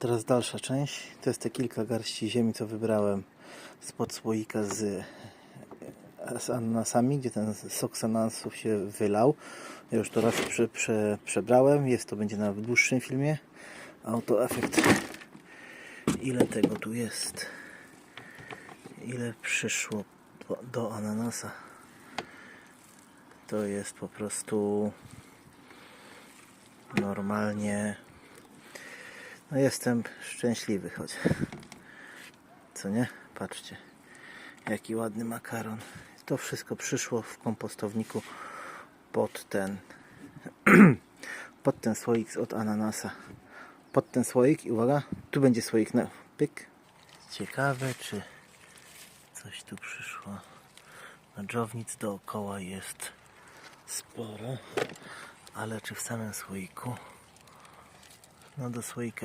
teraz dalsza część. To jest te kilka garści ziemi, co wybrałem spod słoika z, z ananasami, gdzie ten sok z ananasów się wylał. Ja już to raz prze, prze, przebrałem. Jest to będzie na dłuższym filmie. A oto efekt. Ile tego tu jest? Ile przyszło do, do ananasa? To jest po prostu normalnie no jestem szczęśliwy choć. Co nie? Patrzcie jaki ładny makaron. To wszystko przyszło w kompostowniku pod ten pod ten słoik od ananasa. Pod ten słoik i uwaga tu będzie słoik na pyk. Ciekawe czy coś tu przyszło. Dżownic dookoła jest sporo ale czy w samym słoiku? No do słoika